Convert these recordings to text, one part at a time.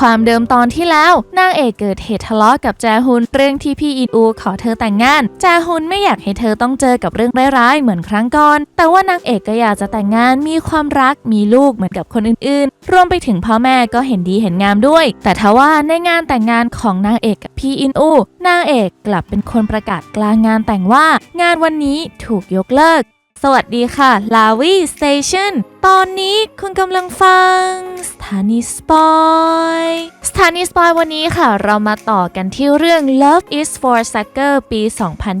ความเดิมตอนที่แล้ว นางเอกเกิดเหตุทะเลาะกับแจฮุนเรื่องที่พี่อินอูขอเธอแต่งงาน แจฮุนไม่อยากให้เธอต้องเจอกับเรื่องร้ายๆเหมือนครั้งก่อน แต่ว่านางเอกก็อยากจะแต่งงานมีความรักมีลูกเหมือนกับคนอื่นๆ รวมไปถึงพ่อแม่ก็เห็นดีเห็นงามด้วย แต่ทว่าในงานแต่งงานของนางเอกกับพี่อินอูนางเอกกลับเป็นคนประกาศกลางงานแต่งว่า งานวันนี้ถูกยกเลิก สวัสดีค่ะลาวีสเตชันตอนนี้คุณกำลังฟังสถานีสปอยสถานีสปอยวันนี้ค่ะ เรามาต่อกันที่เรื่อง Love is for Sucker ปี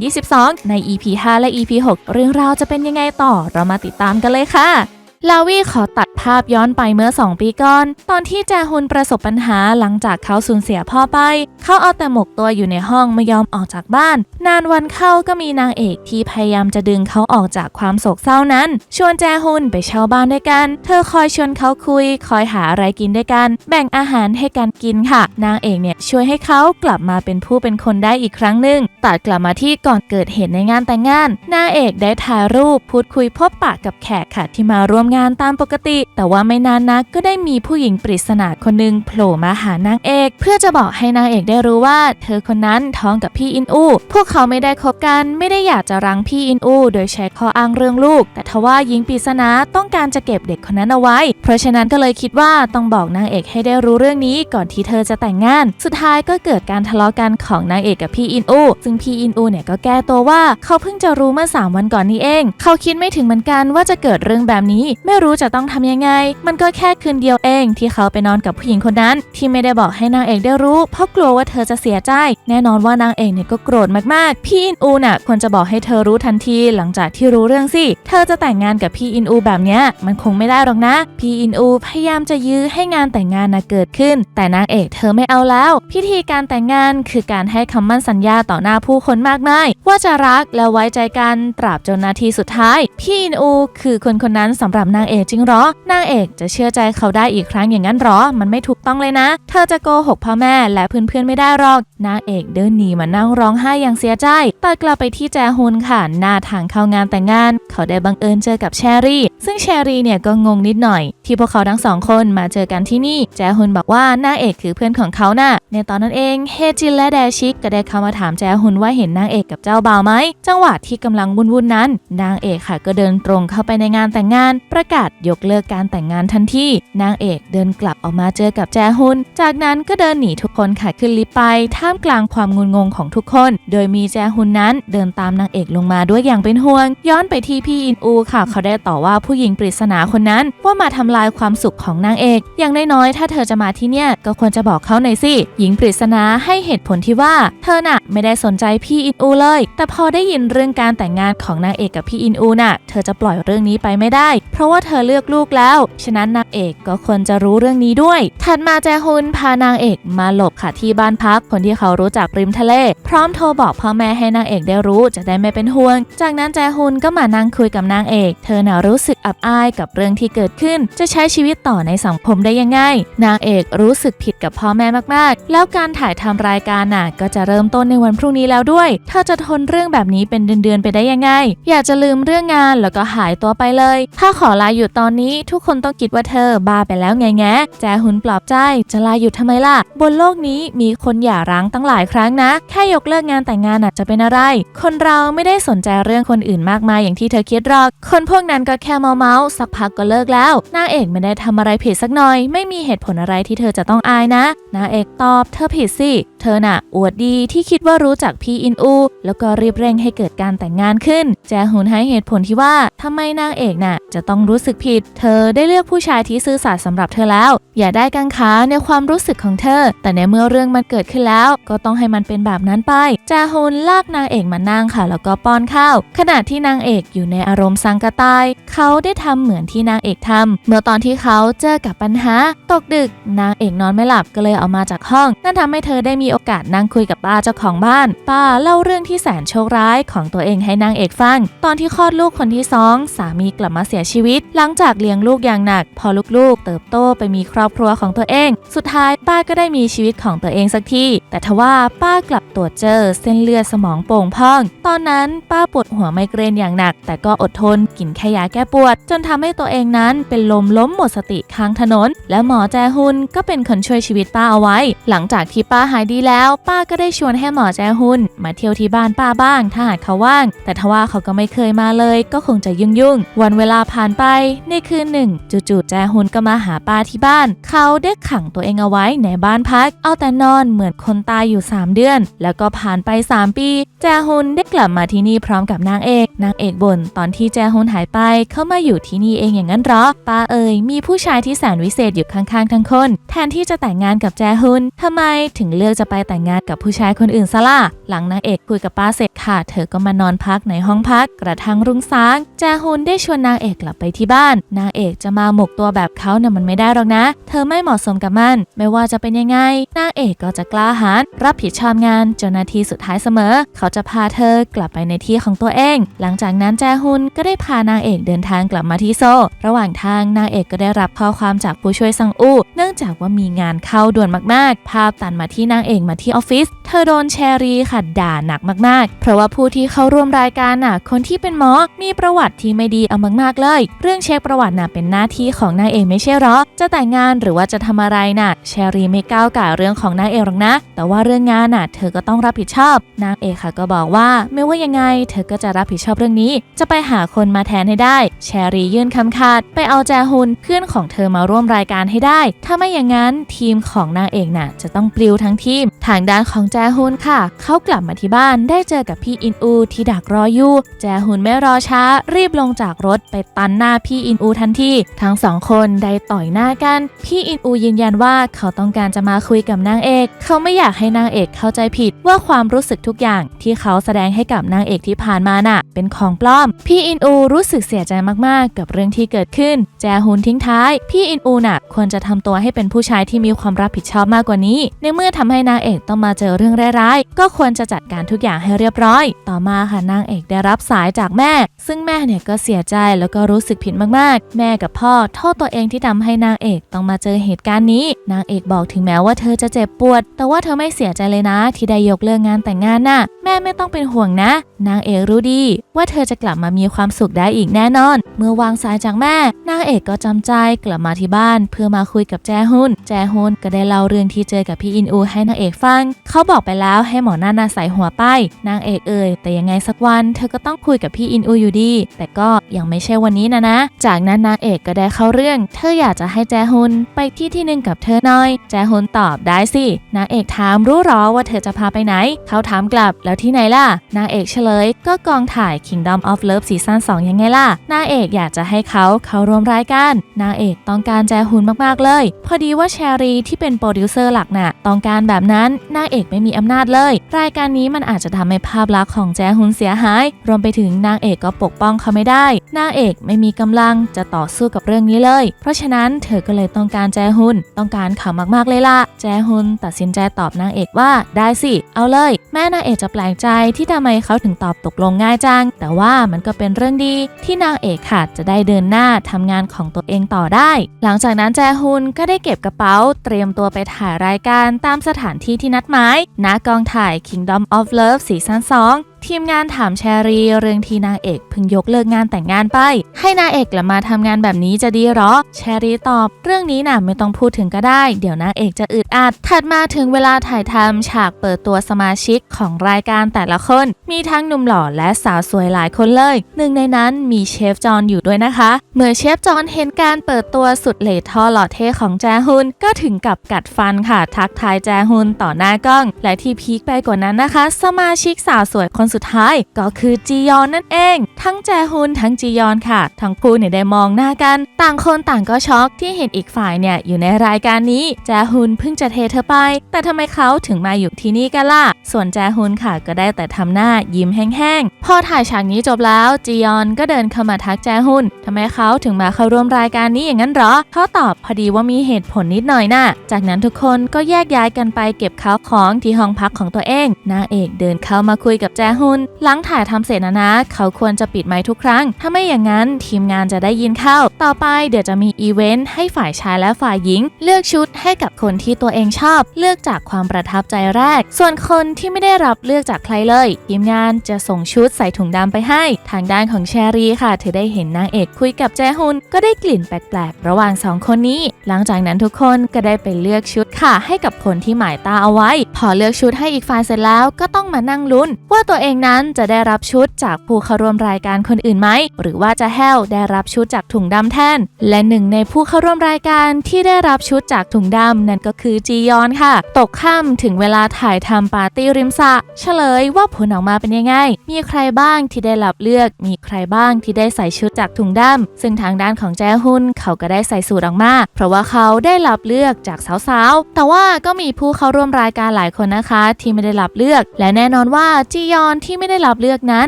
2022 ใน EP 5 และ EP 6 เรื่องราวจะเป็นยังไงต่อ เรามาติดตามกันเลยค่ะ ลาวีขอตัดภาพย้อนไปเมื่อ 2 ปีก่อน ตอนที่แจฮุนประสบปัญหาหลังจากเขาสูญเสียพ่อไป เขาเอาแต่หมกตัวอยู่ในห้องไม่ยอมออกจากบ้าน นานวันเข้าก็มีนางเอกที่พยายามจะดึงเขาออกจากความโศกเศร้านั้น ชวนแจฮุนไปเช่าบ้านด้วยกัน เธอคอยชวนเขาคุย คอยหาอะไรกินด้วยกัน แบ่งอาหารให้กันกินค่ะ นางเอกเนี่ยช่วยให้เขากลับมาเป็นผู้เป็นคนได้อีกครั้งหนึ่งตัดกลับมาที่ก่อนเกิดเหตุในงานแต่งงานนางเอกได้ถ่ายรูปพูดคุยพบปะกับแขกค่ะที่มาร่วมงานตามปกติ แต่ว่าไม่นานนักก็ได้มีผู้หญิงปริศนาคนหนึ่งโผล่มาหานางเอก เพื่อจะบอกให้นางเอกได้รู้ว่า เธอคนนั้นท้องกับพี่อินอูพวกเขาไม่ได้คบกันไม่ได้อยากจะรังพี่อินอูโดยใช้ข้ออ้างเรื่องลูก แต่ทว่าหญิงปริศนาต้องการจะเก็บเด็กคนนั้นเอาไว้ เพราะฉะนั้นก็เลยคิดว่าต้องบอกนางเอกให้ได้รู้เรื่องนี้ก่อนที่เธอจะแต่งงาน สุดท้ายก็เกิดการทะเลาะกันของนางเอกกับพี่อินอูซึ่งพี่อินอูเนี่ยก็แก้ตัวว่าเขาเพิ่งจะรู้เมื่อ 3 วันก่อนนี้เอง เขาคิดไม่ถึงเหมือนกันว่าจะเกิดเรื่องแบบนี้ไม่รู้จะต้องทำยังไง มันก็แค่คืนเดียวเองที่เขาไปนอนกับผู้หญิงคนนั้น ที่ไม่ได้บอกให้นางเอกได้รู้ เพราะกลัวว่าเธอจะเสียใจ แน่นอนว่านางเอกเนี่ยก็โกรธมากๆ พี่อินอูน่ะควรจะบอกให้เธอรู้ทันทีหลังจากที่รู้เรื่องสิ เธอจะแต่งงานกับพี่อินอูแบบเนี้ยมันคงไม่ได้หรอกนะ พี่อินอูพยายามจะยื้อให้งานแต่งงานน่ะเกิดขึ้น แต่นางเอกเธอไม่เอาแล้ว พิธีการแต่งงานคือการให้คำมั่นสัญญาต่อหน้าผู้คนมากมายว่าจะรักและไว้ใจกันตราบจนนาทีสุดท้าย พี่อินอูคือคนคนนั้นสำหรับนางเอกจริงเหรอ นางเอกจะเชื่อใจเขาได้อีกครั้งอย่างนั้นเหรอ มันไม่ถูกต้องเลยนะ เธอจะโกหกพ่อแม่และเพื่อนๆไม่ได้หรอก นางเอกเดินหนีมานั่งร้องไห้อย่างเสียใจแตัดกลับไปที่แจฮุนค่ะหน้าทางเข้างานแต่งงาน เขาได้บังเอิญเจอกับแชรี่ ซึ่งแชรี่เนี่ยก็งงนิดหน่อย ที่พวกเขาทั้งสองคนมาเจอกันที่นี่ แจฮุนบอกว่านางเอกคือเพื่อนของเขาน่ะ ในตอนนั้นเองเฮจินและแดชิกก็ได้เข้ามาถามแจฮุนว่าเห็นนางเอกกับเจ้าบ่าวไหมจังหวะที่กำลังวุ่นๆนั้น นางเอกค่ะก็เดินตรงเข้าไปในงานแต่งงานประประกาศยกเลิกการแต่งงานทันทีนางเอกเดินกลับออกมาเจอกับแจฮุน จากนั้นก็เดินหนีทุกคนค่ะขึ้นลิฟต์ไป ท่ามกลางความงุนงงของทุกคน โดยมีแจฮุนนั้นเดินตามนางเอกลงมาด้วยอย่างเป็นห่วง ย้อนไปที่พี่อินอูค่ะ เขาได้ต่อว่าผู้หญิงปริศนาคนนั้น ว่ามาทำลายความสุขของนางเอก อย่างน้อยๆถ้าเธอจะมาที่เนี่ยก็ควรจะบอกเขาหน่อยสิหญิงปริศนาให้เหตุผลที่ว่า เธอน่ะไม่ได้สนใจพี่อินอูเลย แต่พอได้ยินเรื่องการแต่งงานของนางเอกกับพี่อินอูน่ะ เธอจะปล่อยเรื่องนี้ไปไม่ได้ เพราะว่าเธอเลือกลูกแล้ว ฉะนั้นนางเอกก็ควรจะรู้เรื่องนี้ด้วย ถัดมาแจฮุนพานางเอกมาหลบค่ะที่บ้านพักคนที่เขารู้จักริมทะเล พร้อมโทรบอกพ่อแม่ให้นางเอกได้รู้จะได้ไม่เป็นห่วง จากนั้นแจฮุนก็มานั่งคุยกับนางเอก เธอหน่ะรู้สึกอับอายกับเรื่องที่เกิดขึ้น จะใช้ชีวิตต่อในสังคมได้ยังไง นางเอกรู้สึกผิดกับพ่อแม่มาก ๆ แล้วการถ่ายทำรายการน่ะก็จะเริ่มต้นในวันพรุ่งนี้แล้วด้วย เธอจะทนเรื่องแบบนี้เป็นเดือน ๆ ไปได้ยังไง อยากจะลืมเรื่องงานแล้วก็หายตัวไปเลย ถ้าขอลาหยุดตอนนี้ทุกคนต้องคิดว่าเธอบ้าไปแล้วไงแงแจฮุนปลอบใจ จะลาหยุดทำไมล่ะ บนโลกนี้มีคนหย่าร้างตั้งหลายครั้งนะ แค่ยกเลิกงานแต่งงานอาจจะเป็นอะไร คนเราไม่ได้สนใจเรื่องคนอื่นมากมายอย่างที่เธอคิดหรอก คนพวกนั้นก็แค่เมาเมาๆสักพักก็เลิกแล้วนางเอกไม่ได้ทำอะไรผิดสักหน่อย ไม่มีเหตุผลอะไรที่เธอจะต้องอายนะนางเอกตอบ เธอผิดสิเธอน่ะอวดดีที่คิดว่ารู้จักพี่อินอู แล้วก็รีบเร่งให้เกิดการแต่งงานขึ้น แจฮุนให้เหตุผลที่ว่าทำไมนางเอกน่ะจะต้องรู้สึกผิด เธอได้เลือกผู้ชายที่ซื่อสัตย์สำหรับเธอแล้ว อย่าได้กังขาในความรู้สึกของเธอ แต่ในเมื่อเรื่องมันเกิดขึ้นแล้ว ก็ต้องให้มันเป็นแบบนั้นไป จาฮุนลากนางเอกมานั่งค่ะ แล้วก็ป้อนข้าว ขณะที่นางเอกอยู่ในอารมณ์สังกตาย เขาได้ทำเหมือนที่นางเอกทำเมื่อตอนที่เขาเจอกับปัญหา ตกดึก นางเอกนอนไม่หลับก็เลยเอามาจากห้อง นั่นทำให้เธอได้มีโอกาสนั่งคุยกับป้าเจ้าของบ้าน ป้าเล่าเรื่องที่แสนโชคร้ายของตัวเองให้นางเอกฟัง ตอนที่คลอดลูกคนที่สองสามีกลับมาเสียชีวิต หลังจากเลี้ยงลูกอย่างหนัก พอลูกๆ เติบโตไปมีครอบครัวของตัวเอง สุดท้ายป้าก็ได้มีชีวิตของตัวเองสักที แต่ทว่าป้ากลับตรวจเจอเส้นเลือดสมองโป่งพอง ตอนนั้นป้าปวดหัวไมเกรนอย่างหนัก แต่ก็อดทนกินแค่ยาแก้ปวด จนทำให้ตัวเองนั้นเป็นลมล้มหมดสติข้างถนน และหมอแจฮุนก็เป็นคนช่วยชีวิตป้าเอาไว้ หลังจากที่ป้าหายดีแล้วป้าก็ได้ชวนให้หมอแจฮุนมาเที่ยวที่บ้านป้าบ้าง ถ้าหากเขาว่าง แต่ทว่าเขาก็ไม่เคยมาเลย ก็คงจะยุ่งยุ่งวันเวลาผ่านไปในคืนหนึ่ง จู่ๆแจฮุนก็มาหาป้าที่บ้าน เขาได้ขังตัวเองเอาไว้ในบ้านพัก เอาแต่นอนเหมือนคนตายอยู่ 3 เดือน แล้วก็ผ่านไป 3 ปี แจฮุนได้กลับมาที่นี่พร้อมกับนางเอก นางเอกบ่นตอนที่แจฮุนหายไปเขามาอยู่ที่นี่เองอย่างนั้นหรอป้าเอ๋ยมีผู้ชายที่แสนวิเศษอยู่ข้างๆทั้งคน แทนที่จะแต่งงานกับแจฮุนทำไมถึงเลือกจะไปแต่งงานกับผู้ชายคนอื่นซะล่ะ หลังนางเอกคุยกับป้าเสร็จค่ะ เธอก็มานอนพักในห้องพัก กระทั่งรุ่งสางแจฮุนได้ชวนนางเอกกลับไปที่บ้าน นางเอกจะมาหมกตัวแบบเขาเนี่ยมันไม่ได้หรอกนะ เธอไม่เหมาะสมกับมัน ไม่ว่าจะเป็นยังไง นางเอกก็จะกล้าหาญรับผิดชอบงานจนนาทีสุดท้ายเสมอ เขาจะพาเธอกลับไปในที่ของตัวเอง หลังจากนั้นแจฮุนก็ได้พานางเอกเดินทางกลับมาที่โซ ระหว่างทางนางเอกก็ได้รับข้อความจากผู้ช่วยซังอู เนื่องจากว่ามีงานเข้าด่วนมากๆ ภาพตัดมาที่นางเอกมาที่ออฟฟิศ เธอโดนแชรีค่ะด่าหนักมากๆ เพราะว่าผู้ที่เข้าร่วมรายการน่ะ คนที่เป็นหมอ มีประวัติที่ไม่ดีเอามากๆเลย เรื่องเช็คประวัติน่ะเป็นหน้าที่ของนางเอกไม่ใช่หรอ จะแต่งงานหรือว่าจะทำอะไรน่ะ แชรีไม่ก้าวก่ายเรื่องของนางเอกหรอกนะ แต่ว่าเรื่องงานน่ะ เธอก็ต้องรับผิดชอบ นางเอกค่ะก็บอกว่าไม่ว่ายังไง เธอก็จะรับผิดชอบเรื่องนี้ จะไปหาคนมาแทนให้ได้ แชรียื่นคำขาด ไปเอาแจฮุนเพื่อนของเธอมาร่วมรายการให้ได้ ถ้าไม่อย่างนั้นทีมของนางเอกน่ะ จะต้องปลิวทั้งทีมทางด้านของแจฮุนค่ะ เขากลับมาที่บ้านได้เจอกับพี่อินอูที่ดักรออยู่แจฮุนไม่รอช้า รีบลงจากรถไปตันหน้าพี่อินอูทันทีทั้งสองคนได้ต่อยหน้ากัน พี่อินอูยืนยันว่าเขาต้องการจะมาคุยกับนางเอก เขาไม่อยากให้นางเอกเข้าใจผิดว่าความรู้สึกทุกอย่างที่เขาแสดงให้กับนางเอกที่ผ่านมาน่ะ เป็นของปลอม พี่อินอูรู้สึกเสียใจมากๆ กับเรื่องที่เกิดขึ้น แจฮุนทิ้งท้าย พี่อินอูน่ะ ควรจะทำตัวให้เป็นผู้ชายที่มีความรับผิดชอบมากกว่านี้ ในเมื่อทำให้นางเอกต้องมาเจอเรื่องร้ายๆ ก็ควรจะจัดการทุกอย่างให้เรียบร้อย ต่อมาค่ะนางเอกได้รับสายจากแม่ ซึ่งแม่เนี่ยก็เสียใจแล้วก็รู้สึกผิดมากๆ แม่กับพ่อโทษตัวเองที่ทำให้นางเอกต้องมาเจอเหตุการณ์นี้ นางเอกบอกถึงแม้ว่าเธอจะเจ็บปวด แต่ว่าเธอไม่เสียใจเลยนะ ที่ได้ยกเลิกงานแต่งงานน่ะ แม่ไม่ต้องเป็นห่วงนะ นางเอกรู้ดี ว่าเธอจะกลับมามีความสุขได้อีกแน่นอน เมื่อวางสายจากแม่ นางเอกก็จำใจกลับมาที่บ้าน เพื่อมาคุยกับแจฮุน แจฮุนก็ได้เล่าเรื่องที่เจอกับพี่อินอูให้นางเอกฟัง เขาบอกไปแล้วให้หมอหน้านาใส่หัวไป นางเอกเอ่ยแต่ยังไงสักวันเธอก็ต้องคุยกับพี่อินอูอยู่ดี แต่ก็ยังไม่ใช่วันนี้นะนะ จากนั้นนางเอกก็ได้เข้าเรื่อง เธออยากจะให้แจฮุนไปที่ที่หนึ่งกับเธอหน่อย แจฮุนตอบได้สิ นางเอกถามรู้หรอว่าเธอจะพาไปไหน เขาถามกลับแล้วที่ไหนล่ะ นางเอกเฉลย ก็กองถ่าย Kingdom of Love ซีซั่น2 ยังไงล่ะ นางเอกอยากจะให้เขาเข้าร่วมรายการ นางเอกต้องการแจฮุนมากๆเลย พอดีว่าแชรีที่เป็นโปรดิวเซอร์หลักน่ะต้องการแบบนั้นนางเอกไม่มีอำนาจเลย รายการนี้มันอาจจะทำให้ภาพลักษณ์ของแจฮุนเสียหาย รวมไปถึงนางเอกก็ปกป้องเขาไม่ได้ นางเอกไม่มีกำลังจะต่อสู้กับเรื่องนี้เลย เพราะฉะนั้นเธอก็เลยต้องการแจฮุนต้องการเขามากๆเลยล่ะ แจฮุนตัดสินใจตอบนางเอกว่าได้สิ เอาเลย แม่นางเอกจะแปลกใจที่ทำไมเขาถึงตอบตกลงง่ายจัง แต่ว่ามันก็เป็นเรื่องดีที่นางเอกค่ะจะได้เดินหน้าทำงานของตัวเองต่อได้ หลังจากนั้นแจฮุนก็ได้เก็บกระเป๋า เตรียมตัวไปถ่ายรายการตามสถานที่ที่นัดหมายณกองถ่าย Kingdom of Love ซีซั่น2 ทีมงานถามแชรีเรื่องที่นางเอกเพิ่งยกเลิกงานแต่งงานไป ให้นางเอกกลับมาทำงานแบบนี้จะดีหรอ แชรีตอบ เรื่องนี้น่ะไม่ต้องพูดถึงก็ได้ เดี๋ยวนางเอกจะอึดอัด ถัดมาถึงเวลาถ่ายทำฉากเปิดตัวสมาชิกของรายการแต่ละคน มีทั้งหนุ่มหล่อและสาวสวยหลายคนเลย หนึ่งในนั้นมีเชฟจอนอยู่ด้วยนะคะ เมื่อเชฟจอนเห็นการเปิดตัวสุดเล่ท่อหล่อเท่ของแจฮุนก็ถึงกับกัดฟันค่ะทักทายแจฮุนต่อหน้ากล้อง และที่พีคไปกว่านั้นนะคะ สมาชิกสาวสวยคนสุดท้ายก็คือจียอนนั่นเอง ทั้งแจฮุนทั้งจียอนค่ะ ทั้งคู่เนี่ยได้มองหน้ากัน ต่างคนต่างก็ช็อกที่เห็นอีกฝ่ายเนี่ยอยู่ในรายการนี้แจฮุนเพิ่งจะเทเธอไป แต่ทำไมเขาถึงมาอยู่ที่นี่กันล่ะ ส่วนแจฮุนค่ะก็ได้แต่ทำหน้ายิ้มแห้งๆ พอถ่ายฉากนี้จบแล้วจียอนก็เดินเข้ามาทักแจฮุนทำไมเขาถึงมาเข้าร่วมรายการนี้อย่างนั้นหรอเขาตอบพอดีว่ามีเหตุผลนิดหน่อยน่ะ จากนั้นทุกคนก็แยกย้ายกันไปเก็บข้าวของที่ห้องพักของตัวเองนางเอกเดินเข้ามาคุยกับแจฮนหลังถ่ายทำเสร็จนะนะ เขาควรจะปิดไมค์ทุกครั้ง ถ้าไม่อย่างนั้นทีมงานจะได้ยินเข้า ต่อไปเดี๋ยวจะมีอีเวนต์ให้ฝ่ายชายและฝ่ายหญิง เลือกชุดให้กับคนที่ตัวเองชอบ เลือกจากความประทับใจแรก ส่วนคนที่ไม่ได้รับเลือกจากใครเลย ทีมงานจะส่งชุดใส่ถุงดำไปให้ ทางด้านของแชรีค่ะ เธอได้เห็นนางเอกคุยกับแจฮุนก็ได้กลิ่นแปลกๆระหว่างสองคนนี้ หลังจากนั้นทุกคนก็ได้ไปเลือกชุดค่ะ ให้กับคนที่หมายตาเอาไว้ พอเลือกชุดให้อีกฝ่ายเสร็จแล้วก็ต้องมานั่งลุ้น ว่าตัวเองนั้นจะได้รับชุดจากผู้เข้าร่วมรายการคนอื่นไหม หรือว่าจะแห้วได้รับชุดจากถุงดำแทน และหนึ่งในผู้เข้าร่วมรายการที่ได้รับชุดจากถุงดำนั่นก็คือจียอนค่ะ ตกค่ำถึงเวลาถ่ายทำปาร์ตี้ริมสะเฉลยว่าผลออกมาเป็นยังไง มีใครบ้างที่ได้รับเลือก มีใครบ้างที่ได้ใส่ชุดจากถุงดำซึ่งทางด้านของแจฮุนเขาก็ได้ใส่สูตรออกมา เพราะว่าเขาได้รับเลือกจากสาวๆ แต่ว่าก็มีผู้เข้าร่วมรายการหลายคนนะคะ ที่ไม่ได้รับเลือก และแน่นอนว่าจียอนที่ไม่ได้รับเลือกนั้น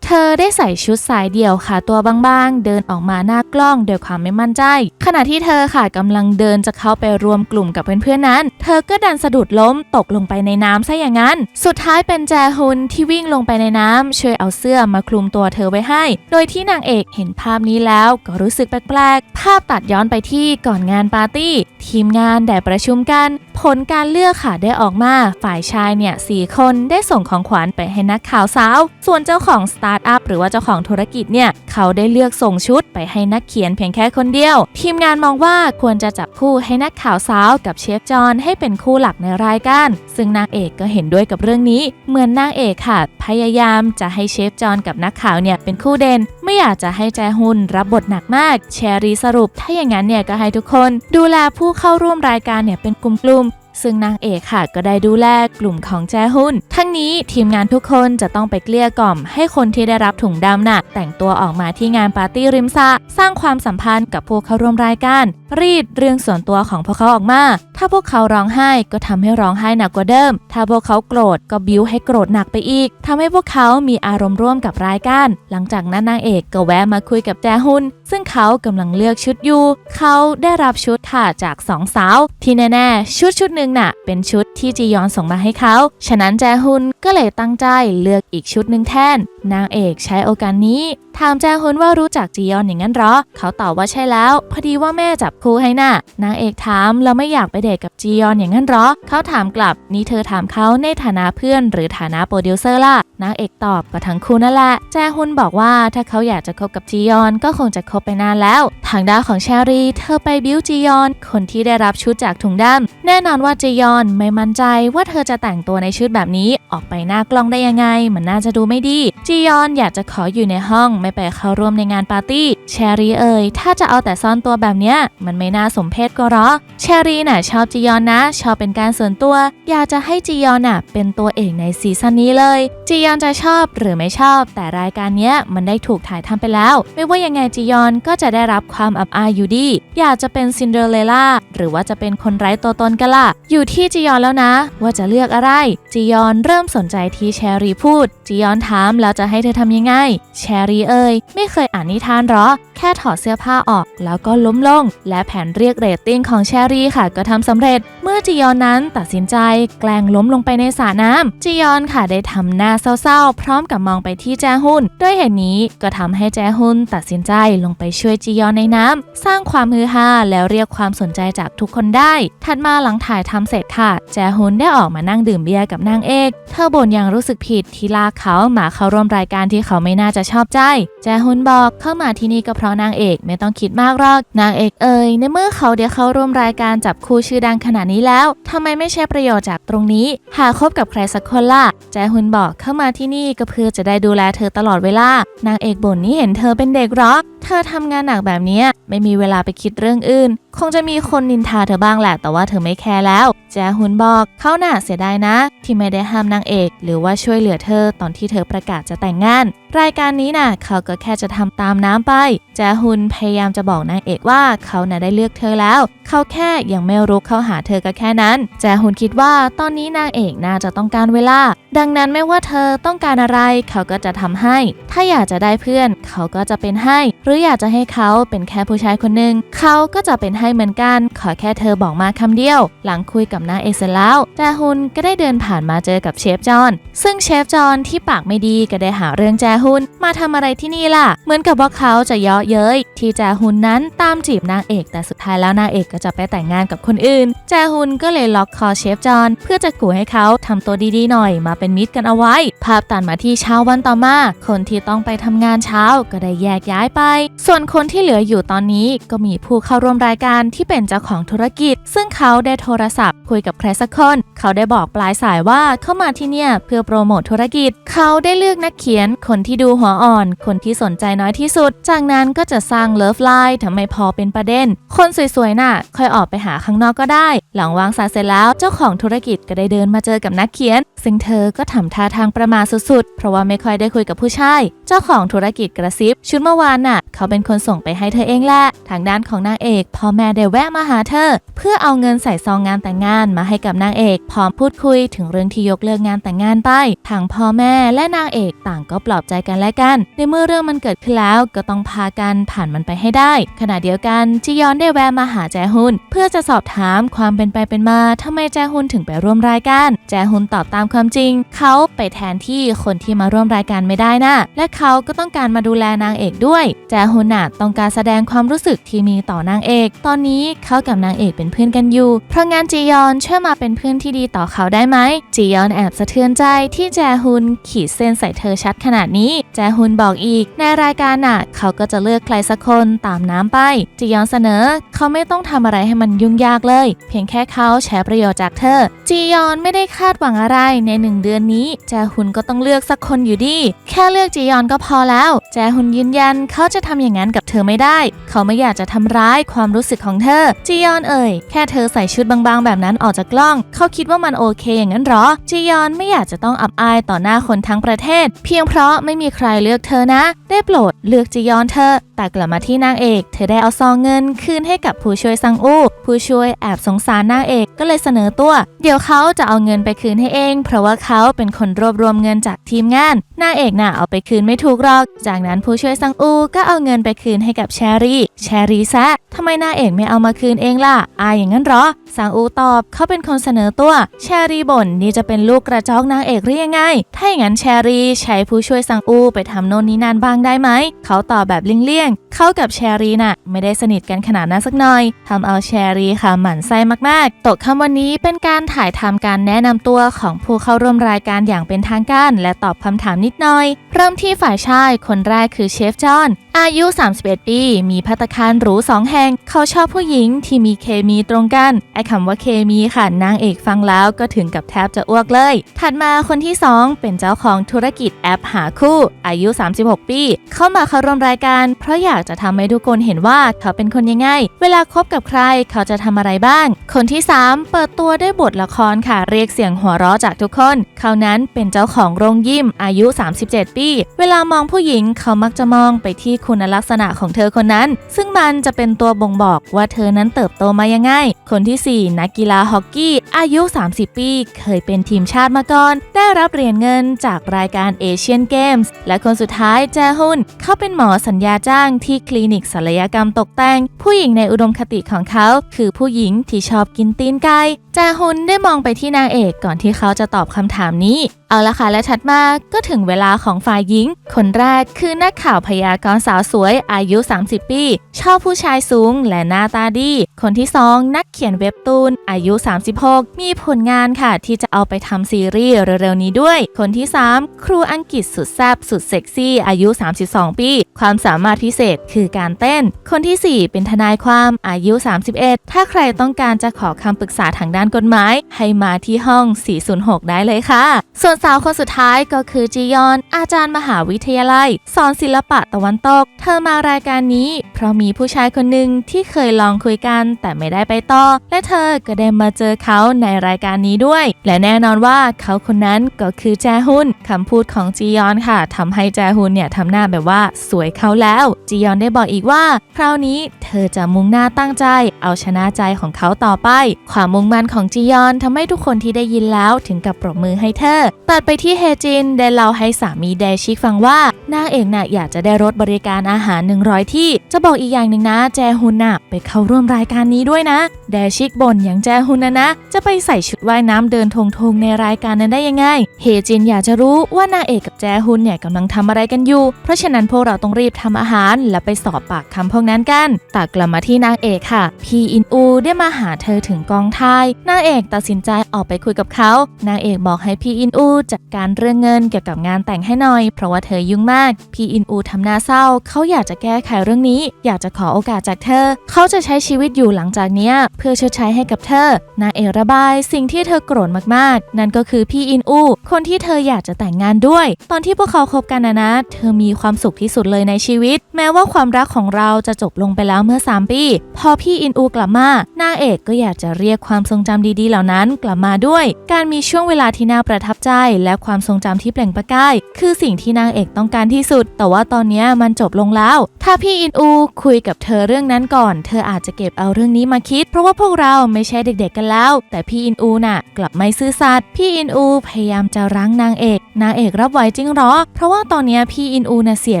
เธอได้ใส่ชุดสายเดี่ยวค่ะตัวบางๆ เดินออกมาหน้ากล้องโดยความไม่มั่นใจ ขณะที่เธอค่ะกำลังเดินจะเข้าไปรวมกลุ่มกับเพื่อนๆนั้น เธอก็ดันสะดุดล้มตกลงไปในน้ำซะอย่างนั้น สุดท้ายเป็นแจฮุนที่วิ่งลงไปในน้ำช่วยเอาเสื้อมาคลุมตัวเธอไว้ให้ โดยที่นางเอกเห็นภาพนี้แล้วก็รู้สึกแปลกๆ ภาพตัดย้อนไปที่ก่อนงานปาร์ตี้ทีมงานได้ประชุมกัน ผลการเลือกค่ะได้ออกมา ฝ่ายชายเนี่ยสี่คนได้ส่งของขวัญไปให้นักข่าวสาว ส่วนเจ้าของสตาร์ทอัพหรือว่าเจ้าของธุรกิจเนี่ย เขาได้เลือกส่งชุดไปให้นักเขียนเพียงแค่คนเดียว ทีมงานมองว่าควรจะจับคู่ให้นักข่าวสาวกับเชฟจอห์นให้เป็นคู่หลักในรายการ ซึ่งนางเอกก็เห็นด้วยกับเรื่องนี้ เหมือนนางเอกค่ะ พยายามจะให้เชฟจอห์นกับนักข่าวเนี่ยเป็นคู่เด่น ไม่อยากจะให้แจฮุนรับบทหนักมาก แชรีสรุป ถ้าอย่างนั้นเนี่ยก็ให้ทุกคน ดูแลผู้เข้าร่วมรายการเนี่ยเป็นกลุ่มๆ ซึ่งนางเอกค่ะก็ได้ดูแลกลุ่มของแจฮุนทั้งนี้ทีมงานทุกคนจะต้องไปเกลี้ยกล่อม ให้คนที่ได้รับถุงดำน่ะแต่งตัวออกมาที่งานปาร์ตี้ริมสะสร้างความสัมพันธ์กับพวกเข้าร่วมรายการ รีดเรื่องส่วนตัวของพวกเขาออกมา ถ้าพวกเขาร้องไห้ก็ทำให้ร้องไห้หนักกว่าเดิม ถ้าพวกเขาโกรธก็บิ้วให้โกรธหนักไปอีกทำให้พวกเขามีอารมณ์ร่วมกับรายการ หลังจากนั้นนางเอกก็แวะมาคุยกับแจฮุน ซึ่งเขากำลังเลือกชุดอยู่ เขาได้รับชุดค่ะจากสองสาว ที่แน่ๆ ชุดชุดหนึ่งน่ะ เป็นชุดที่จียอนส่งมาให้เขา ฉะนั้นแจฮุนก็เลยตั้งใจเลือกอีกชุดหนึ่งแทน นางเอกใช้โอกาสนี้ถามแจฮุนว่ารู้จักจียอนอย่างนั้นหรอ เขาตอบว่าใช่แล้ว พอดีว่าแม่จับคู่ให้น่ะ นางเอกถามเราไม่อยากไปเดทกับจียอนอย่างนั้นหรอ เขาถามกลับนี่เธอถามเขาในฐานะเพื่อน หรือฐานะโปรดิวเซอร์ล่ะ นางเอกตอบก็ทั้งคู่นั่นแหละ แจฮุนบอกว่าถ้าเขาอยากจะคบกับจียอนก็คงจะคบไปนานแล้ว ทางด้านของแชรีเธอไปบิวจียอน คนที่ได้รับชุดจากถุงดำแน่นอนว่าจียอนไม่มั่นใจว่าเธอจะแต่งตัวในชุดแบบนี้ออกไปหน้ากล้องได้ยังไง มันน่าจะดูไม่ดี จียอนอยากจะขออยู่ในห้องไม่ไปเข้าร่วมในงานปาร์ตี้แชรีเอ่ยถ้าจะเอาแต่ซ่อนตัวแบบเนี้ยมันไม่น่าสมเพชก็หรอแชรีน่ะชอบจียอนนะ ชอบเป็นการส่วนตัว อยากจะให้จียอนน่ะเป็นตัวเอกในซีซั่นนี้เลยจียอนจะชอบหรือไม่ชอบ แต่รายการเนี้ยมันได้ถูกถ่ายทำไปแล้ว ไม่ว่ายังไงจียอนอนก็จะได้รับความอับอายอยู่ดี อยากจะเป็นซินเดอเรลล่าหรือว่าจะเป็นคนไร้ตัวตนกันล่ะ อยู่ที่จียอนแล้วนะ ว่าจะเลือกอะไร จียอนเริ่มสนใจที่แชรีพูด จียอนถามแล้วจะให้เธอทำยังไง แชรีเอ่ยไม่เคยอ่านนิทานหรอ แค่ถอดเสื้อผ้าออกแล้วก็ล้มลง และแผนเรียกเรตติ้งของแชรีค่ะ ก็ทำสำเร็จ เมื่อจียอนนั้นตัดสินใจแกล้งล้มลงไปในสระน้ำจียอนค่ะได้ทำหน้าเศร้าๆ พร้อมกับมองไปที่แจฮุนด้วยเหตุนี้ก็ทำให้แจฮุนตัดสินใจลงไปช่วยจียอนในน้ำสร้างความฮือฮาแล้วเรียกความสนใจจากทุกคนได้ ถัดมาหลังถ่ายทำเสร็จค่ะ แจฮุนได้ออกมานั่งดื่มเบียร์กับนางเอกเธอบ่นอย่างรู้สึกผิดที่ลากเขามาเข้าร่วมรายการที่เขาไม่น่าจะชอบใจ แจฮุนบอกเข้ามาที่นี่ก็เพราะนางเอกไม่ต้องคิดมากหรอกนางเอกเอ่ยในเมื่อเขาเดี๋ยวเขาร่วมรายการจับคู่ชื่อดังขนาดนี้แล้วทำไมไม่ใช้ประโยชน์จากตรงนี้ หาคบกับใครสักคนล่ะแจฮุนบอกเข้ามาที่นี่ก็เพื่อจะได้ดูแลเธอตลอดเวลานางเอกบ่นนี่เห็นเธอเป็นเด็กหรอเธอทำงานหนักแบบนี้ไม่มีเวลาไปคิดเรื่องอื่น คงจะมีคนนินทาเธอบ้างแหละแต่ว่าเธอไม่แคร์แล้ว แจฮุนบอกเขาหน่ะเสียดายนะ ที่ไม่ได้ห้ามนางเอก หรือว่าช่วยเหลือเธอตอนที่เธอประกาศจะแต่งงาน รายการนี้น่ะเขาก็แค่จะทำตามน้ำไปแจฮุนพยายามจะบอกนางเอกว่าเขาน่ะได้เลือกเธอแล้ว เขาแค่ยังไม่รุกเข้าหาเธอก็แค่นั้น แจฮุนคิดว่าตอนนี้นางเอกน่าจะต้องการเวลา ดังนั้นไม่ว่าเธอต้องการอะไร เขาก็จะทำให้ ถ้าอยากจะได้เพื่อน เขาก็จะเป็นให้ หรืออยากจะให้เขาเป็นแค่ผู้ชายคนหนึ่งเขาก็จะเป็นให้เหมือนกัน ขอแค่เธอบอกมาคำเดียว หลังคุยกับนางเอกเสร็จแล้วแจฮุนก็ได้เดินผ่านมาเจอกับเชฟจอนซึ่งเชฟจอนที่ปากไม่ดีก็ได้หาเรื่องแจฮุนมาทำอะไรที่นี่ล่ะ เหมือนกับว่าเขาจะเยาะเย้ยที่แจฮุนนั้นตามจีบนางเอก แต่สุดท้ายแล้วนางเอกก็จะไปแต่งงานกับคนอื่น แจฮุนก็เลยล็อกคอเชฟจอนเพื่อจะขู่ให้เขาทำตัวดีๆหน่อยมาเป็นมิตรกันเอาไว้ ภาพตัดมาที่เช้าวันต่อมา คนที่ต้องไปทำงานเช้าก็ได้แยกย้ายไป ส่วนคนที่เหลืออยู่ตอนนี้ก็มีผู้เข้าร่วมรายการที่เป็นเจ้าของธุรกิจ ซึ่งเขาได้โทรศัพท์คุยกับใครสักคน เขาได้บอกปลายสายว่าเข้ามาที่เนี่ยเพื่อโปรโมทธุรกิจ เขาได้เลือกนักเขียน คนที่ดูหัวอ่อน คนที่สนใจน้อยที่สุด จากนั้นก็จะสร้างเลิฟไลน์ทำไมพอเป็นประเด็น คนสวยๆ น่ะค่อยออกไปหาข้างนอกก็ได้ หลังวางสายเสร็จแล้วเจ้าของธุรกิจก็ได้เดินมาเจอกับนักเขียน ซึ่งเธอก็ทำท่าทางประมาทสุดๆ เพราะว่าไม่ค่อยได้คุยกับผู้ชาย เจ้าของธุรกิจกระซิบ ชุดเมื่อวานน่ะ เขาเป็นคนส่งไปให้เธอเองแหละ ทางด้านของนางเอกพ่อแม่ได้แวะมาหาเธอ เพื่อเอาเงินใส่ซองงานแต่งงานมาให้กับนางเอกพร้อมพูดคุยถึงเรื่องที่ยกเลิกงานแต่งงานไปทางพ่อแม่และนางเอกต่างก็ปลอบใจกันและกัน ในเมื่อเรื่องมันเกิดขึ้นแล้วก็ต้องพากันผ่านมันไปให้ได้ ขณะเดียวกันจียอนได้แวะมาหาแจฮุนเพื่อจะสอบถามความเป็นไปเป็นมาทำไมแจฮุนถึงไปร่วมรายการ แจฮุนตอบตามความจริง เขาไปแทนที่คนที่มาร่วมรายการไม่ได้นะและเขาก็ต้องการมาดูแลนางเอกด้วย แจฮุนน่ะต้องการแสดงความรู้สึกที่มีต่อนางเอก ตอนนี้เขากับนางเอกเป็นเพื่อนกันอยู่ เพราะงั้นจียอนช่วยมาเป็นเพื่อนที่ดีต่อเขาได้ไหมจียอนแอบสะเทือนใจที่แจฮุนขีดเส้นใส่เธอชัดขนาดนี้ แจฮุนบอกอีก ในรายการน่ะเขาก็จะเลือกลือกใครสักคนตามน้ำไปจียอนเสนอ เขาไม่ต้องทำอะไรให้มันยุ่งยากเลย เพียงแค่เขาแชร์ประโยชน์จากเธอ จียอนไม่ได้คาดหวังอะไรในหนึ่งเดือนนี้ แจฮุนก็ต้องเลือกสักคนอยู่ดี แค่เลือกจียอนก็พอแล้ว แจฮุนยืนยันเขาจะทำอย่างนั้นกับเธอไม่ได้ เขาไม่อยากจะทำร้ายความรู้สึกของเธอ จียอนเอ่ย แค่เธอใส่ชุดบางๆ แบบนั้นออกจากกล้อง เขาคิดว่ามันโอเคอย่างนั้นหรอ จียอนไม่อยากจะต้องอับอายต่อหน้าคนทั้งประเทศ เพียงเพราะไม่มีใครเลือกเธอนะ ได้โปรดเลือกจียอนเธอแต่กลับมาที่นางเอก เธอได้เอาซองเงินคืนให้กับผู้ช่วยซังอู้ ผู้ช่วยแอบสงสารนางเอกก็เลยเสนอตัว เดี๋ยวเขาจะเอาเงินไปคืนให้เอง เพราะว่าเขาเป็นคนรวบรวมเงินจากทีมงานนางเอกน่ะเอาไปคืนไม่ถูกหรอก จากนั้นผู้ช่วยซังอูก็เอาเงินไปคืนให้กับแชรี่แชรี่แซะทำไมนางเอกไม่เอามาคืนเองล่ะอายอย่างนั้นหรอซังอูตอบเขาเป็นคนเสนอตัว แชรี่บ่นนี่จะเป็นลูกกระจอกนางเอกหรือยังไง ถ้าอย่างนั้นแชรี่ใช้ผู้ช่วยซังอูไปทำโน่นนี่นั่นบ้างได้ไหม เขาตอบแบบเลี่ยงๆ เขากับแชรี่น่ะ ไม่ได้สนิทกันขนาดนั้นสักหน่อยทำเอาแชรี่ค่ะหมั่นไส้มากๆ ตกคำวันนี้เป็นการถ่ายทำการแนะนำตัวของผู้เข้าร่วมรายการอย่างเป็นทางการ และตอบคำถามนิดหน่อย เริ่มที่ฝ่ายชายคนแรกคือเชฟจอห์น อายุ 31 ปี มีพัตตาคารหรูสองแห่ง เขาชอบผู้หญิงที่มีเคมีตรงกัน ไอ้คำว่าเคมีค่ะ นางเอกฟังแล้วก็ถึงกับแทบจะอ้วกเลย ถัดมาคนที่ 2 เป็นเจ้าของธุรกิจแอปหาคู่ อายุ 36 ปี เข้ามาเข้าร่วมรายการ เพราะอยากจะทำให้ทุกคนเห็นว่าเขาเป็นคนยังไง เวลาคบกับใครเขาจะทำอะไรบ้าง คนที่ 3 เปิดตัวด้วยบทละครค่ะ เรียกเสียงหัวเราะจากทุกคน เขานั้นเป็นเจ้าของโรงยิมอายุ 37 ปี เวลามองผู้หญิงเขามักจะมองไปที่คุณลักษณะของเธอคนนั้น ซึ่งมันจะเป็นตัวบ่งบอกว่าเธอนั้นเติบโตมายังไง คนที่ 4 นักกีฬาฮอกกี้ อายุ 30 ปี เคยเป็นทีมชาติมาก่อน ได้รับเหรียญเงินจากรายการเอเชียนเกมส์และคนสุดท้ายแจฮุนเขาเป็นหมอสัญญาจ้างที่คลินิกศัลยกรรมตกแต่ง ผู้หญิงในอุดมคติของเขา คือผู้หญิงที่ชอบกินตีนไก่แจฮุนได้มองไปที่นางเอกก่อนที่เขาจะตอบคำถามนี้เอาละค่ะและถัดมาก็ถึงเวลาของฝ่ายหญิง คนแรกคือนักข่าวพยากรณ์สาวสวยอายุ 30 ปี ชอบผู้ชายสูงและหน้าตาดี คนที่ 2 นักเขียนเว็บตูน อายุ 36 มีผลงานค่ะ ที่จะเอาไปทำซีรีส์เร็วๆนี้ด้วย คนที่ 3 ครูอังกฤษสุดแซ่บสุดเซ็กซี่ อายุ 32 ปี ความสามารถพิเศษคือการเต้น คนที่ 4 เป็นทนายความอายุ 31 ถ้าใครต้องการจะขอคำปรึกษาทางด้านกฎหมาย ให้มาที่ห้อง 406 ได้เลยค่ะ ส่วนสาวคนสุดท้ายก็คือจียอน อาจารย์มหาวิทยาลัย สอนศิลปะตะวันตก เธอมารายการนี้ เพราะมีผู้ชายคนหนึ่งที่เคยลองคุยกัน แต่ไม่ได้ไปต่อ และเธอก็ได้มาเจอเขาในรายการนี้ด้วย และแน่นอนว่าเขาคนนั้นก็คือแจฮุนคำพูดของจียอนค่ะทำให้แจฮุนเนี่ยทำหน้าแบบว่าสวยเขาแล้ว จียอนได้บอกอีกว่า คราวนี้เธอจะมุ่งหน้าตั้งใจ เอาชนะใจของเขาต่อไป ความมุ่งมั่นของจียอนทำให้ทุกคนที่ได้ยินแล้วถึงกับปรบมือให้เธอ ตัดไปที่เฮจินได้เล่าให้สามีแดชิกฟังว่านางเอกน่ะอยากจะได้รถบริการอาหาร 100 ที่ จะบอกอีกอย่างหนึ่งนะแจฮุนน่ะไปเข้าร่วมรายการนี้ด้วยนะ แดชิกบ่นอย่างแจฮุนนะนะ จะไปใส่ชุดว่ายน้ำเดินทงทงๆในรายการนั้นได้ยังไง เฮจินอยากจะรู้ว่านางเอกกับแจฮุนเนี่ยกำลังทำอะไรกันอยู่ เพราะฉะนั้นพวกเราต้องรีบทำอาหาร และไปสอบปากคำพวกนั้นกันแตัดกลับมาที่นางเอกค่ะ พีอินอูได้มาหาเธอถึงกองถ่ายนางเอกตัดสินใจออกไปคุยกับเขา นางเอกบอกให้พีอินอูจัดการเรื่องเงินเกี่ยวกับงานแต่งให้หน่อย เพราะว่าเธอยุ่งมาก พีอินอูทำหน้าเศร้า เขาอยากจะแก้ไขเรื่องนี้ อยากจะขอโอกาสจากเธอ เขาจะใช้ชีวิตอยู่หลังจากนี้เพื่อชดใช้ให้กับเธอ นางเอกระบายสิ่งที่เธอโกรธมากๆ นั่นก็คือพี่อินอู คนที่เธออยากจะแต่งงานด้วย ตอนที่พวกเขาคบกันนะนะ เธอมีความสุขที่สุดเลยในชีวิต แม้ว่าความรักของเราจะจบลงไปแล้วเมื่อ 3 ปี พอพี่อินอูกลับมานางเอกก็อยากจะเรียกความทรงจำดีๆเหล่านั้นกลับมาด้วย การมีช่วงเวลาที่น่าประทับใจและความทรงจำที่เปล่งประกาย คือสิ่งที่นางเอกต้องการที่สุด แต่ว่าตอนนี้มันจบลงแล้ว ถ้าพี่อินอูคุยกับเธอเรื่องนั้นก่อน เธออาจจะเก็บเอาเรื่องนี้มาคิด เพราะว่าพวกเราไม่ใช่เด็กๆกันแล้ว แต่พี่อินอูน่ะ กลับไม่ซื่อสัตย์พี่อินอูพยายามจะรั้งนางเอก นางเอกรับไหวจริงหรอ เพราะว่าตอนนี้พี่อินอูน่ะเสีย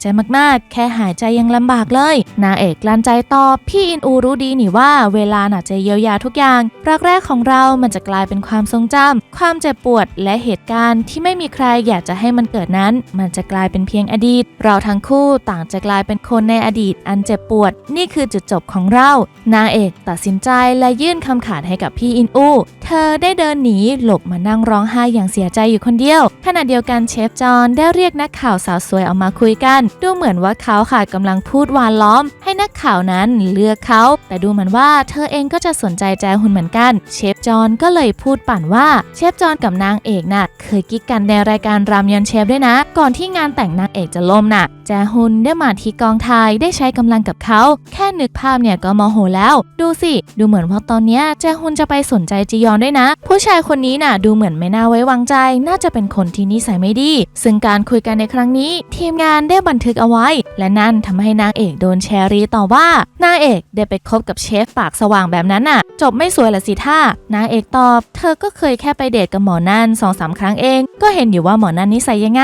ใจมากๆแค่หายใจยังลำบากเลย นางเอกลั้นใจตอบพี่อินอูรู้ดีนี่ว่าเวลาน่ะจะเยียวยาทุกอย่าง รักแรกของเรามันจะกลายเป็นความทรงจำความเจ็บปวดและเหตุการณ์ที่ไม่มีใครอยากจะให้มันเกิดนั้น มันจะกลายเป็นเพียงอดีต เราทั้งคู่ต่างจะกลายเป็นคนในอดีต อันเจ็บปวด นี่คือจุดจบของเรา นางเอกตัดสินใจและยื่นคำขาดให้กับพี่อินอู เธอได้เดินหนีหลบมานั่งร้องไห้อย่างเสียใจอยู่คนเดียวขณะเดียวกันเชฟจอนได้เรียกนักข่าวสาวสวยออกมาคุยกัน ดูเหมือนว่าเขาค่ะกำลังพูดหวานล้อม ให้นักข่าวนั้นเลือกเขา แต่ดูเหมือนว่าเธอเองก็จะสนใจแจฮุนเหมือนกัน เชฟจอนก็เลยพูดปั่นว่าเชฟจอนกับนางเอกน่ะเคยกิ๊กกันในรายการรามยอนเชฟด้วยนะ ก่อนที่งานแต่งนางเอกจะล่มน่ะ แจฮุนได้มาที่กองถ่ายได้ใช้กำลังกับเขา แค่นึกภาพเนี่ยก็โมโหแล้ว ดูสิ ดูเหมือนว่าตอนนี้แจฮุนจะไปสนใจจียอนด้วยนะ ผู้ชายคนนี้น่ะดูเหมือนไม่น่าไว้วางใจ น่าจะเป็นคนที่นิสัยไม่ดี ซึ่งการคุยกันในครั้งนี้ ทีมงานได้บันทึกเอาไว้ และนั่นทำให้นางเอกโดนแชรีต่อว่านางเอกได้ไปคบกับเชฟปากสว่างแบบนั้นน่ะ จบไม่สวยละสิท่านางเอกตอบ เธอก็เคยแค่ไปเดทกับหมอนั่นสองสามครั้งเอง ก็เห็นอยู่ว่าหมอนั่นนิสัยยังไง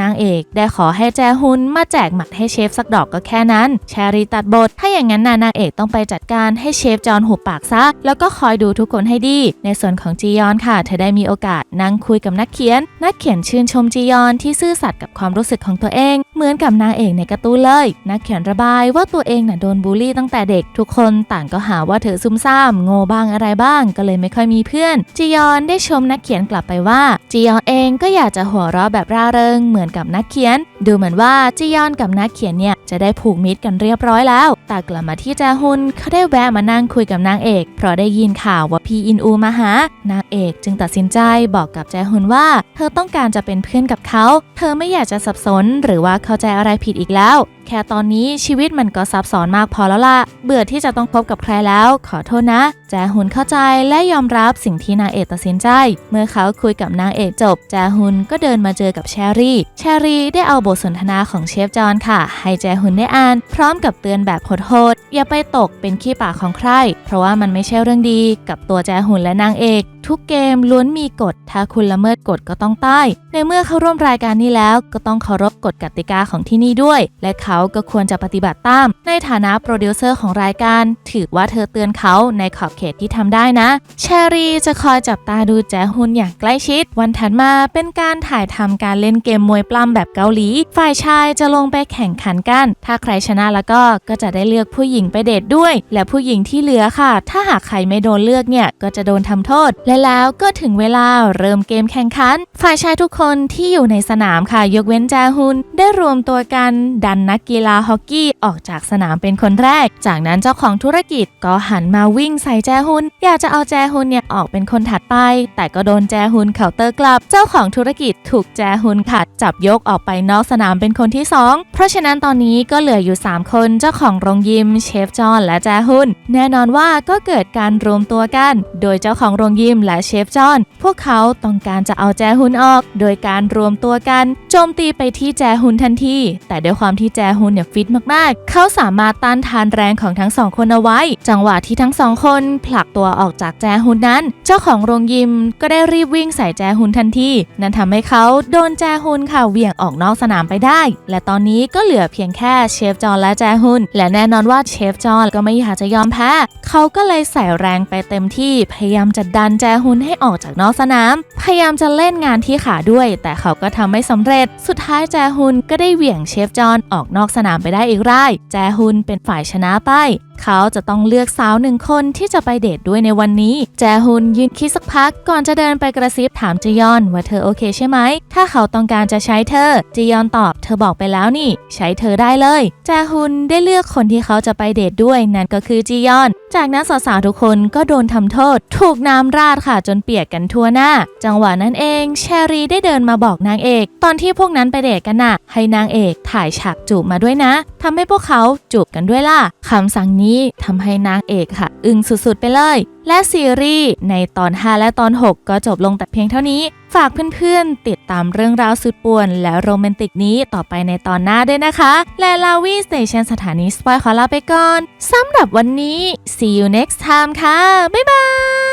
นางเอกได้ขอให้แจฮุนมาแจกหมัดให้เชฟสักดอกก็แค่นั้น แชรีตัดบท ถ้าอย่างนั้นน่ะนางเอกต้องไปจัดการให้เชฟจอนหุบปากซะ แล้วก็คอยดูทุกคนให้ดี ในส่วนของจียอนค่ะ เธอได้มีโอกาสนั่งคุยกับนักเขียน นักเขียนชื่นชมจียอนที่ซื่อสัตย์กับความรู้สึกของตัวเอง เหมือนกับนางเอกในการ์ตูนเลย นักเขียนระบายว่าตัวเองน่ะโดนบูลลี่ตั้งแต่เด็ก ทุกคนต่างก็หาว่าเธอซุ่มซ่ามโง่บ้างอะไรบ้าง ก็เลยไม่ค่อยมีเพื่อน จียอนได้ชมนักเขียนกลับไปว่าจียอนเองก็อยากจะหัวเราะแบบร่าเริงเหมือนกับนักเขียน ดูเหมือนว่าจียอนกับนักเขียนเนี่ยจะได้ผูกมิตรกันเรียบร้อยแล้ว แต่กลับมาที่แจฮุนเขาได้แวะมานั่งคุยกับนางเอก เพราะได้ยินข่าวว่าพีอินอูมาหา นางเอกจึงตัดสินใจบอกกับแจฮุนว่า เธอต้องการจะเป็นเพื่อนกับเขา เธอไม่อยากจะสับสนหรือว่าเข้าใจอะไรผิดอีกแล้ว แค่ตอนนี้ชีวิตมันก็ซับซ้อนมากพอแล้วล่ะ เบื่อที่จะต้องคบกับใครแล้ว ขอโทษนะ แจฮุนเข้าใจและยอมรับสิ่งที่นางเอกตัดสินใจ เมื่อเขาคุยกับนางเอกจบ แจฮุนก็เดินมาเจอกับแชรี่ แชรี่ได้เอาบทสนทนาของเชฟจอนค่ะ ให้แจฮุนได้อ่าน พร้อมกับเตือนแบบโหดๆอย่าไปตกเป็นขี้ปากของใคร เพราะว่ามันไม่ใช่เรื่องดีกับตัวแจฮุนและนางเอกทุกเกมล้วนมีกฎ ถ้าคุณละเมิดกฎก็ต้องตาย ในเมื่อเขาร่วมรายการนี้แล้ว ก็ต้องเคารพกฎกติกาของที่นี่ด้วย และเขาก็ควรจะปฏิบัติตาม ในฐานะโปรดิวเซอร์ของรายการ ถือว่าเธอเตือนเขาในขอบเขตที่ทำได้นะ แชรี่จะคอยจับตาดูแจฮุนอย่างใกล้ชิด วันถัดมาเป็นการถ่ายทำการเล่นเกมมวยปล้ำแบบเกาหลี ฝ่ายชายจะลงไปแข่งขันกัน ถ้าใครชนะแล้วก็ก็จะได้เลือกผู้หญิงไปเดทด้วย และผู้หญิงที่เหลือค่ะ ถ้าหากใครไม่โดนเลือกเนี่ยก็จะโดนทำโทษและแล้วก็ถึงเวลาเริ่มเกมแข่งขัน ฝ่ายชายทุกคนที่อยู่ในสนามค่ะ ยกเว้นแจฮุน ได้รวมตัวกันดันนักกีฬาฮอกกี้ออกจากสนามเป็นคนแรก จากนั้นเจ้าของธุรกิจก็หันมาวิ่งใส่แจฮุน อยากจะเอาแจฮุนเนี่ยออกเป็นคนถัดไป แต่ก็โดนแจฮุนเคาน์เตอร์กลับ เจ้าของธุรกิจถูกแจฮุนค่ะจับยกออกไปนอกสนามเป็นคนที่สองเพราะฉะนั้นตอนนี้ก็เหลืออยู่ 3 คนเจ้าของโรงยิมเชฟจอนและแจฮุน แน่นอนว่าก็เกิดการรวมตัวกัน โดยเจ้าของโรงยิมและเชฟจอน พวกเขาต้องการจะเอาแจฮุนออก โดยการรวมตัวกัน โจมตีไปที่แจฮุนทันที แต่ด้วยความที่แจฮุนเนี่ยฟิตมากๆ เขาสามารถต้านทานแรงของทั้งสองคนเอาไว้ จังหวะที่ทั้งสองคนผลักตัวออกจากแจฮุนนั้น เจ้าของโรงยิมก็ได้รีบวิ่งใส่แจฮุนทันที นั่นทำให้เขาโดนแจฮุนค่ะเหวี่ยงออกนอกสนามไปได้ และตอนนี้ก็เหลือเพียงแค่เชฟจอนและแจฮุน และแน่นอนว่าเชฟจอนก็ไม่อยากจะยอมแพ้ เขาก็เลยใส่แรงไปเต็มที่ พยายามจะดันแจฮุนให้ออกจากนอกสนาม พยายามจะเล่นงานที่ขาด้วย แต่เขาก็ทำไม่สำเร็จ สุดท้ายแจฮุนก็ได้เหวี่ยงเชฟจอนออกนอกสนามไปได้อีกราย แจฮุนเป็นฝ่ายชนะไป เขาจะต้องเลือกสาวหนึ่งคนที่จะไปเดทด้วยในวันนี้ แจฮุนยืนคิดสักพักก่อนจะเดินไปกระซิบถามจียอนว่าเธอโอเคใช่ไหม ถ้าเขาต้องการจะใช้เธอจียอนตอบเธอบอกไปแล้วนี่ ใช้เธอได้เลย แจฮุนได้เลือกคนที่เขาจะไปเดทด้วยนั่นก็คือจียอน จากนั้นสาวๆทุกคนก็โดนทำโทษ ถูกน้ำราดค่ะจนเปียกกันทั่วหน้า จังหวะนั้นเองแชรีได้เดินมาบอกนางเอก ตอนที่พวกนั้นไปเดทกันน่ะให้นางเอกถ่ายฉากจูบมาด้วยนะทำให้พวกเขาจูบกันด้วยล่ะคำสั่งนี้นี้ทำให้นางเอกค่ะ อึ้งสุดๆไปเลย และซีรีส์ในตอน 5 และตอน 6 ก็จบลงแต่เพียงเท่านี้ ฝากเพื่อนๆ ติดตามเรื่องราวสุดป่วน และโรแมนติกนี้ต่อไปในตอนหน้าด้วยนะคะ และลาวีสเตชันสถานีสปอยขอลาไปก่อนสำหรับวันนี้ see you next time ค่ะ บ๊ายบาย